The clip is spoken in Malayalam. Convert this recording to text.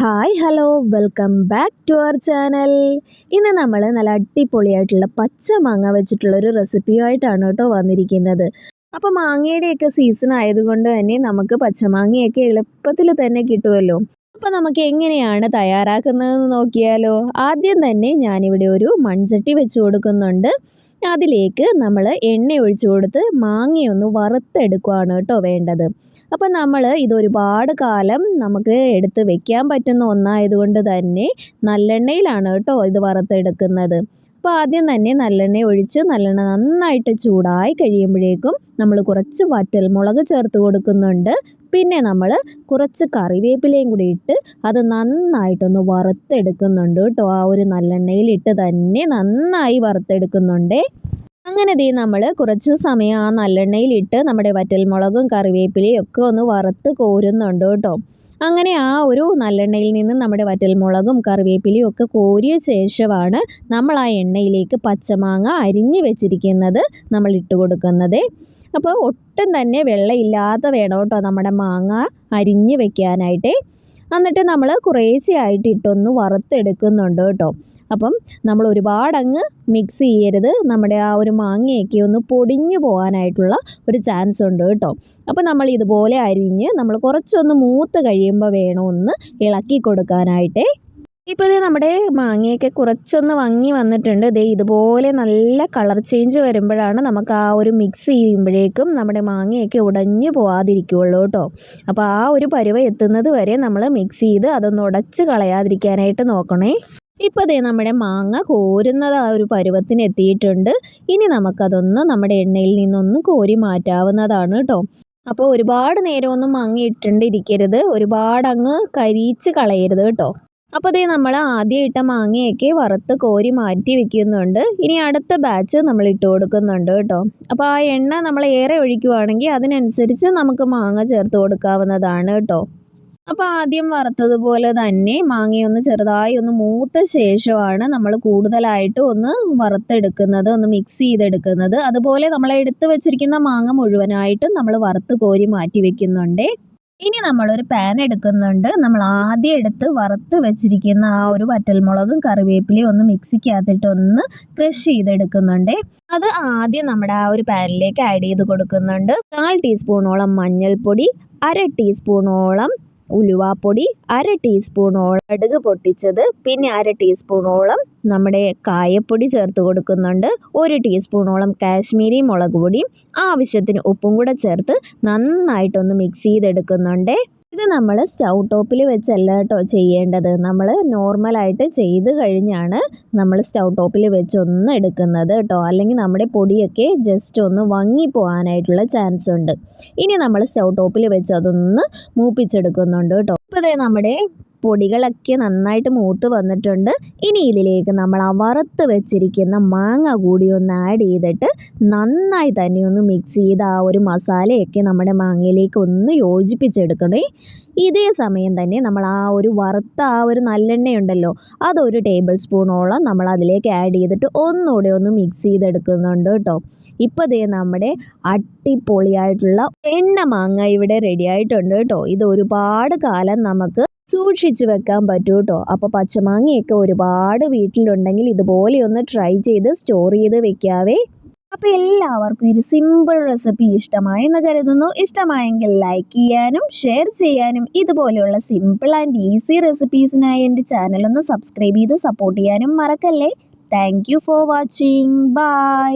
Hi hello welcome back to our channel. ഇന്ന് നമ്മൾ നല്ല അടിപൊളിയായിട്ടുള്ള പച്ച മാങ്ങ വെച്ചിട്ടുള്ള ഒരു റെസിപ്പിയുമായിട്ടാണ് കേട്ടോ വന്നിരിക്കുന്നത്. അപ്പോൾ മാങ്ങയുടെയൊക്കെ സീസൺ ആയതുകൊണ്ട് തന്നെ നമുക്ക് പച്ചമാങ്ങയൊക്കെ എളുപ്പത്തിൽ തന്നെ കിട്ടുമല്ലോ അപ്പോൾ നമുക്ക് എങ്ങനെയാണ് തയ്യാറാക്കുന്നതെന്ന് നോക്കിയാലോ? ആദ്യം തന്നെ ഞാനിവിടെ ഒരു മൺചട്ടി വെച്ച് കൊടുക്കുന്നുണ്ട്. അതിലേക്ക് നമ്മൾ എണ്ണ ഒഴിച്ചു കൊടുത്ത് മാങ്ങയൊന്ന് വറുത്തെടുക്കുകയാണ് കേട്ടോ വേണ്ടത്. അപ്പം നമ്മൾ ഇതൊരുപാട് കാലം നമുക്ക് എടുത്ത് വെക്കാൻ പറ്റുന്ന ഒന്നായതുകൊണ്ട് തന്നെ നല്ലെണ്ണയിലാണ് കേട്ടോ ഇത് വറുത്തെടുക്കുന്നത്. അപ്പോൾ ആദ്യം തന്നെ നല്ലെണ്ണ ഒഴിച്ച് നല്ലെണ്ണ നന്നായിട്ട് ചൂടായി കഴിയുമ്പോഴേക്കും നമ്മൾ കുറച്ച് വറ്റൽ മുളക് ചേർത്ത് കൊടുക്കുന്നുണ്ട്. പിന്നെ നമ്മൾ കുറച്ച് കറിവേപ്പിലയും കൂടി ഇട്ട് അത് നന്നായിട്ടൊന്ന് വറുത്തെടുക്കുന്നുണ്ട് കേട്ടോ. ആ ഒരു നല്ലെണ്ണയിലിട്ട് തന്നെ നന്നായി വറുത്തെടുക്കുന്നുണ്ടേ. അങ്ങനെ ദേ നമ്മൾ കുറച്ച് സമയം ആ നല്ലെണ്ണയിലിട്ട് നമ്മുടെ വറ്റൽമുളകും കറിവേപ്പിലയും ഒക്കെ ഒന്ന് വറുത്ത് കോരുന്നുണ്ട് കേട്ടോ. അങ്ങനെ ആ ഒരു നല്ലെണ്ണയിൽ നിന്ന് നമ്മുടെ വറ്റൽമുളകും കറിവേപ്പിലയും ഒക്കെ കോരിയ ശേഷമാണ് നമ്മൾ ആ എണ്ണയിലേക്ക് പച്ചമാങ്ങ അരിഞ്ഞ് വെച്ചിരിക്കുന്നത് നമ്മൾ ഇട്ട് കൊടുക്കുന്നത്. അപ്പോൾ ഒട്ടും തന്നെ വെള്ളമില്ലാതെ വേണം കേട്ടോ നമ്മുടെ മാങ്ങ അരിഞ്ഞ് വെക്കാനായിട്ട്. എന്നിട്ട് നമ്മൾ കുറേശ്ശെയായിട്ട് ഇട്ടൊന്ന് വറുത്തെടുക്കുന്നുണ്ട് കേട്ടോ. അപ്പം നമ്മൾ ഒരുപാട് അങ്ങ് മിക്സ് ചെയ്യരുത്. നമ്മുടെ ആ ഒരു മാങ്ങയൊക്കെ ഒന്ന് പൊടിഞ്ഞു പോകാനായിട്ടുള്ള ഒരു ചാൻസ് ഉണ്ട് കേട്ടോ. അപ്പോൾ നമ്മൾ ഇതുപോലെ അരിഞ്ഞ് നമ്മൾ കുറച്ചൊന്ന് മൂത്ത് കഴിയുമ്പോൾ വേണം ഒന്ന് ഇളക്കി കൊടുക്കാനായിട്ടേ. ഇപ്പോൾ ഇത് നമ്മുടെ മാങ്ങയൊക്കെ കുറച്ചൊന്ന് വങ്ങി വന്നിട്ടുണ്ട്. ഇതേ ഇതുപോലെ നല്ല കളർ ചേഞ്ച് വരുമ്പോഴാണ് നമുക്ക് ആ ഒരു മിക്സ് ചെയ്യുമ്പോഴേക്കും നമ്മുടെ മാങ്ങയൊക്കെ ഉടഞ്ഞു പോകാതിരിക്കുള്ളൂ കേട്ടോ. അപ്പോൾ ആ ഒരു പരുവ എത്തുന്നത് വരെ നമ്മൾ മിക്സ് ചെയ്ത് അതൊന്ന് ഉടച്ച് കളയാതിരിക്കാനായിട്ട് നോക്കണേ. ഇപ്പോൾ ദേ നമ്മുടെ മാങ്ങ കോരുന്നത് ആ ഒരു പരുവത്തിന് എത്തിയിട്ടുണ്ട്. ഇനി നമുക്കതൊന്ന് നമ്മുടെ എണ്ണയിൽ നിന്നൊന്ന് കോരി മാറ്റാവുന്നതാണ് കേട്ടോ. അപ്പോൾ ഒരുപാട് നേരമൊന്നും മാങ്ങ ഇട്ടുകൊണ്ടിരിക്കരുത് ഒരുപാട് അങ്ങ് കരിയിച്ച് കളയരുത് കേട്ടോ. അപ്പോൾ ദേ നമ്മൾ ആദ്യം ഇട്ട മാങ്ങയൊക്കെ വറുത്ത് കോരി മാറ്റി വെക്കുന്നുണ്ട്. ഇനി അടുത്ത ബാച്ച് നമ്മൾ ഇട്ട് കൊടുക്കുന്നുണ്ട് കേട്ടോ. അപ്പോൾ ആ എണ്ണ നമ്മൾ ഏറെ ഒഴിക്കുവാണെങ്കിൽ അതിനനുസരിച്ച് നമുക്ക് മാങ്ങ ചേർത്ത് കൊടുക്കാവുന്നതാണ് കേട്ടോ. അപ്പോൾ ആദ്യം വറുത്തതുപോലെ തന്നെ മാങ്ങയൊന്ന് ചെറുതായി ഒന്ന് മൂത്ത ശേഷമാണ് നമ്മൾ കൂടുതലായിട്ട് ഒന്ന് വറുത്തെടുക്കുന്നത് ഒന്ന് മിക്സ് ചെയ്തെടുക്കുന്നത്. അതുപോലെ നമ്മൾ എടുത്തു വെച്ചിരിക്കുന്ന മാങ്ങ മുഴുവനായിട്ടും നമ്മൾ വറുത്ത് കോരി മാറ്റി വെക്കുന്നുണ്ട്. ഇനി നമ്മളൊരു പാൻ എടുക്കുന്നുണ്ട്. നമ്മൾ ആദ്യം എടുത്ത് വറുത്ത് വെച്ചിരിക്കുന്ന ആ ഒരു വറ്റൽമുളകും കറിവേപ്പിലയും ഒന്ന് മിക്സിക്കകത്തിട്ട് ഒന്ന് ക്രഷ് ചെയ്തെടുക്കുന്നുണ്ട്. അത് ആദ്യം നമ്മുടെ ആ ഒരു പാനിലേക്ക് ആഡ് ചെയ്ത് കൊടുക്കുന്നുണ്ട്. കാൽ ടീസ്പൂണോളം മഞ്ഞൾപ്പൊടി അര ടീസ്പൂണോളം ഉലുവാപ്പൊടി അര ടീസ്പൂണോളം കടുക് പൊട്ടിച്ചത് പിന്നെ അര ടീസ്പൂണോളം നമ്മുടെ കായപ്പൊടി ചേർത്ത് കൊടുക്കുന്നുണ്ട്. ഒരു ടീസ്പൂണോളം കാശ്മീരി മുളക് പൊടിയും ആവശ്യത്തിന് ഉപ്പും കൂടെ ചേർത്ത് നന്നായിട്ടൊന്ന് മിക്സ് ചെയ്തെടുക്കുന്നുണ്ട്. ഇത് നമ്മൾ സ്റ്റൗ ടോപ്പിൽ വെച്ചല്ല കേട്ടോ ചെയ്യേണ്ടത്. നമ്മൾ നോർമലായിട്ട് ചെയ്ത് കഴിഞ്ഞാണ് നമ്മൾ സ്റ്റൗ ടോപ്പിൽ വെച്ചൊന്ന് എടുക്കുന്നത് കേട്ടോ അല്ലെങ്കിൽ നമ്മുടെ പൊടിയൊക്കെ ജസ്റ്റ് ഒന്ന് വങ്ങി പോകാനായിട്ടുള്ള ചാൻസ് ഉണ്ട്. ഇനി നമ്മൾ സ്റ്റൗ ടോപ്പിൽ വെച്ച് അതൊന്ന് മൂപ്പിച്ചെടുക്കുന്നുണ്ട് കേട്ടോ ഇപ്പോൾ നമ്മുടെ പൊടികളൊക്കെ നന്നായിട്ട് മൂത്ത് വന്നിട്ടുണ്ട്. ഇനി ഇതിലേക്ക് നമ്മൾ ആ വറുത്ത് വെച്ചിരിക്കുന്ന മാങ്ങ കൂടി ഒന്ന് ആഡ് ചെയ്തിട്ട് നന്നായി തന്നെ ഒന്ന് മിക്സ് ചെയ്ത് ആ ഒരു മസാലയൊക്കെ നമ്മുടെ മാങ്ങയിലേക്ക് ഒന്ന് യോജിപ്പിച്ചെടുക്കണേ. ഇതേ സമയം തന്നെ നമ്മൾ ആ ഒരു വറുത്ത ആ ഒരു നല്ലെണ്ണയുണ്ടല്ലോ അതൊരു ടേബിൾ സ്പൂണോളം നമ്മൾ അതിലേക്ക് ആഡ് ചെയ്തിട്ട് ഒന്നുകൂടെ ഒന്ന് മിക്സ് ചെയ്തെടുക്കുന്നുണ്ട് കേട്ടോ. ഇപ്പോൾ ദേ നമ്മുടെ അടിപൊളിയായിട്ടുള്ള എണ്ണ മാങ്ങ ഇവിടെ റെഡി ആയിട്ടുണ്ട് കേട്ടോ. ഇത് ഒരുപാട് കാലം നമുക്ക് സൂക്ഷിച്ച് വെക്കാൻ പറ്റൂ കേട്ടോ അപ്പോൾ പച്ചമാങ്ങയൊക്കെ ഒരുപാട് വീട്ടിലുണ്ടെങ്കിൽ ഇതുപോലെ ഒന്ന് ട്രൈ ചെയ്ത് സ്റ്റോർ ചെയ്ത് വെക്കാവേ. അപ്പോൾ എല്ലാവർക്കും ഒരു സിമ്പിൾ റെസിപ്പി ഇഷ്ടമായെന്ന് കരുതുന്നു. ഇഷ്ടമായെങ്കിൽ ലൈക്ക് ചെയ്യാനും ഷെയർ ചെയ്യാനും ഇതുപോലെയുള്ള സിമ്പിൾ ആൻഡ് ഈസി റെസിപ്പീസിനായി എന്റെ ചാനൽ ഒന്ന് സബ്സ്ക്രൈബ് ചെയ്ത് സപ്പോർട്ട് ചെയ്യാനും മറക്കല്ലേ. Thank for watching bye